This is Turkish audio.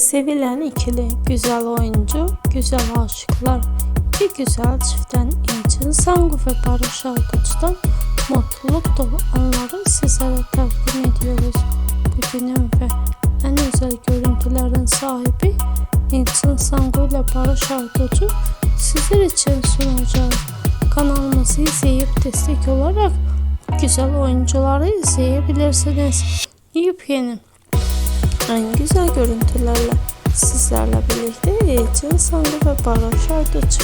Sevilen ikili, güzel oyuncu, güzel aşıklar, bir güzel çiftten İlçin Sangu ve Barış Arduç'tan mutluluk dolu anları sizlere takdim ediyoruz. Bugünün ve en özel görüntülerin sahibi İlçin Sangu ile Barış Arduç'u sizler için sunacağız. Kanalımızı izleyip destek olarak güzel oyuncuları izleyebilirsiniz. Yepyeni en güzel görüntülerle sizlerle birlikte Ece Sandı ve Barış Arduç